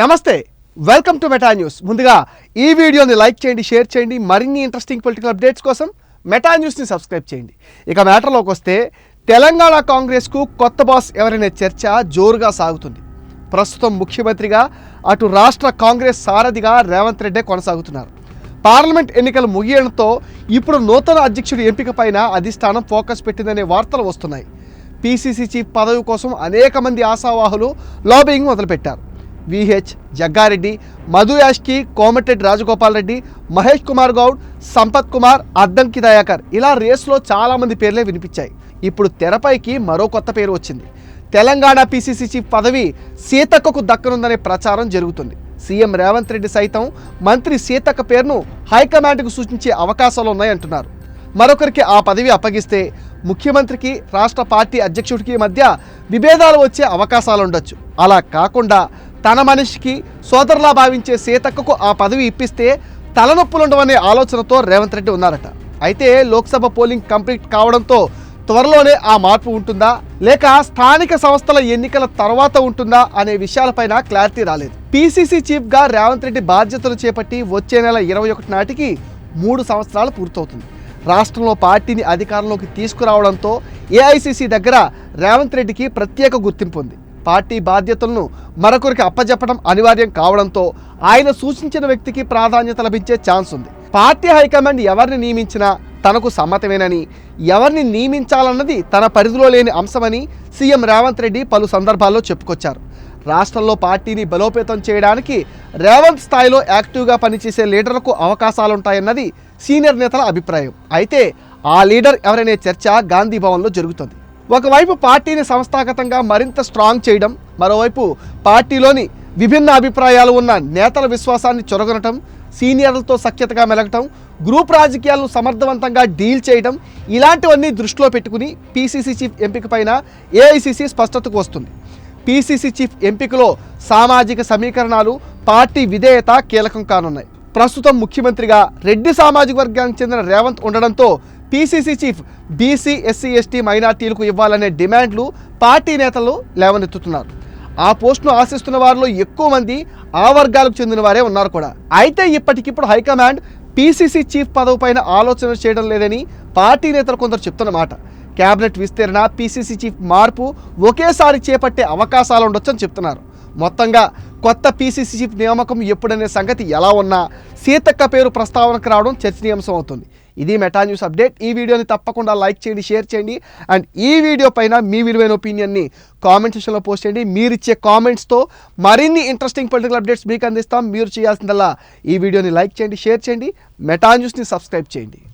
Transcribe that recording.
నమస్తే welcome to meta news. ముందుగా ఈ వీడియోని లైక్ చేయండి షేర్ చేయండి మరిన్ని ఇంట్రెస్టింగ్ పొలిటికల్ అప్డేట్స్ కోసం మెటా న్యూస్ని సబ్స్క్రైబ్ చేయండి. ఇక మ్యాటర్లోకి వస్తే తెలంగాణ కాంగ్రెస్కు కొత్త బాస్ ఎవరనే చర్చ జోరుగా సాగుతుంది. ప్రస్తుతం ముఖ్యమంత్రిగా అటు రాష్ట్ర కాంగ్రెస్ సారథిగా రేవంత్ రెడ్డే కొనసాగుతున్నారు. పార్లమెంట్ ఎన్నికలు ముగియడంతో ఇప్పుడు నూతన అధ్యక్షుడి ఎంపిక పైన అధిష్టానం ఫోకస్ పెట్టిందనే వార్తలు వస్తున్నాయి. పీసీసీ చీఫ్ పదవి కోసం అనేక మంది ఆశావాహులు లాబింగ్ మొదలుపెట్టారు. విహెచ్ జగ్గారెడ్డి మధు యాష్కి కోమటిరెడ్డి రాజగోపాల్ రెడ్డి మహేష్ కుమార్ గౌడ్ సంపత్ కుమార్ అద్దంకి దయాకర్. ఇలా రేస్లో చాలామంది పేర్లే వినిపించాయి. ఇప్పుడు తెరపైకి మరో కొత్త పేరు వచ్చింది. తెలంగాణ పీసీసీ చీఫ్ పదవి సీతక్కకు దక్కనుందనే ప్రచారం జరుగుతుంది. సీఎం రేవంత్ రెడ్డి సైతం మంత్రి సీతక్క పేరును హైకమాండ్కు సూచించే అవకాశాలు ఉన్నాయంటున్నారు. మరొకరికి ఆ పదవి అప్పగిస్తే ముఖ్యమంత్రికి రాష్ట్ర పార్టీ అధ్యక్షుడికి మధ్య విభేదాలు వచ్చే అవకాశాలు ఉండొచ్చు. అలా కాకుండా తన మనిషికి సోదరులా భావించే సీతక్కకు ఆ పదవి ఇప్పిస్తే తలనొప్పులుండవనే ఆలోచనతో రేవంత్ రెడ్డి ఉన్నారట. అయితే లోక్సభ పోలింగ్ కంప్లీట్ కావడంతో త్వరలోనే ఆ మార్పు ఉంటుందా? లేక స్థానిక సంస్థల ఎన్నికల తర్వాత ఉంటుందా అనే విషయాలపైన క్లారిటీ రాలేదు. పీసీసీ చీఫ్గా రేవంత్ రెడ్డి బాధ్యతలు చేపట్టి వచ్చే నెల ఇరవై ఒకటి నాటికి మూడు సంవత్సరాలు పూర్తవుతుంది. రాష్ట్రంలో పార్టీని అధికారంలోకి తీసుకురావడంతో ఏఐసీసీ దగ్గర రేవంత్ రెడ్డికి ప్రత్యేక గుర్తింపు ఉంది. పార్టీ బాధ్యతలను మరొకరికి అప్పజెప్పడం అనివార్యం కావడంతో ఆయన సూచించిన వ్యక్తికి ప్రాధాన్యత లభించే ఛాన్స్ ఉంది. పార్టీ హైకమాండ్ ఎవరిని నియమించినా తనకు సమ్మతమేనని ఎవరిని నియమించాలన్నది తన పరిధిలో లేని అంశమని సీఎం రేవంత్ రెడ్డి పలు సందర్భాల్లో చెప్పుకొచ్చారు. రాష్ట్రంలో పార్టీని బలోపేతం చేయడానికి రేవంత్ స్థాయిలో యాక్టివ్గా పనిచేసే లీడర్లకు అవకాశాలుంటాయన్నది సీనియర్ నేతల అభిప్రాయం. అయితే ఆ లీడర్ ఎవరనే చర్చ గాంధీ భవన్లో జరుగుతుంది. ఒకవైపు పార్టీని సంస్థాగతంగా మరింత స్ట్రాంగ్ చేయడం మరోవైపు పార్టీలోని విభిన్న అభిప్రాయాలు ఉన్న నేతల విశ్వాసాన్ని చొరగొనటం సీనియర్లతో సఖ్యతగా మెలగటం గ్రూప్ రాజకీయాలను సమర్థవంతంగా డీల్ చేయడం ఇలాంటివన్నీ దృష్టిలో పెట్టుకుని పీసీసీ చీఫ్ ఎంపిక పైన ఏఐసీసీ స్పష్టతకు వస్తుంది. పీసీసీ చీఫ్ ఎంపికలో సామాజిక సమీకరణాలు పార్టీ విధేయత కీలకం కానున్నాయి. ప్రస్తుతం ముఖ్యమంత్రిగా రెడ్డి సామాజిక వర్గానికి చెందిన రేవంత్ ఉండడంతో PCC chief BC SC ST మైనార్టీలకు ఇవ్వాలనే డిమాండ్లు పార్టీ నేతలు లేవనెత్తుతున్నారు. ఆ పోస్టును ఆశిస్తున్న వారిలో ఎక్కువ మంది ఆ వర్గాలకు చెందిన వారే ఉన్నారు కూడా. అయితే ఇప్పటికిప్పుడు హైకమాండ్ పీసీసీ చీఫ్ పదవి పైన ఆలోచన చేయడం లేదని పార్టీ నేతలు కొందరు చెప్తున్నమాట కేబినెట్ విస్తీరణ పీసీసీ చీఫ్ మార్పు ఒకేసారి చేపట్టే అవకాశాలు ఉండొచ్చని చెప్తున్నారు. మొత్తంగా కొత్త పీసీసీ చీఫ్ నియామకం ఎప్పుడనే సంగతి ఎలా ఉన్నా సీతక్క పేరు ప్రస్తావనకు రావడం చర్చనీయాంశం అవుతుంది. ఇది మెటా న్యూస్ అప్డేట్ ఈ వీడియోని తప్పకుండా లైక్ చేయండి షేర్ చేయండి. అండ్ ఈ వీడియో పైన మీ విలువైన ఒపీనియన్ని కామెంట్ సెక్షన్లో పోస్ట్ చేయండి. మీరు ఇచ్చే కామెంట్స్తో మరిన్ని ఇంట్రెస్టింగ్ పొలిటికల్ అప్డేట్స్ మీకు అందిస్తాం. మీరు చేయాల్సిందల్లా ఈ వీడియోని లైక్ చేయండి షేర్ చేయండి. మెటా న్యూస్ని సబ్స్క్రైబ్ చేయండి.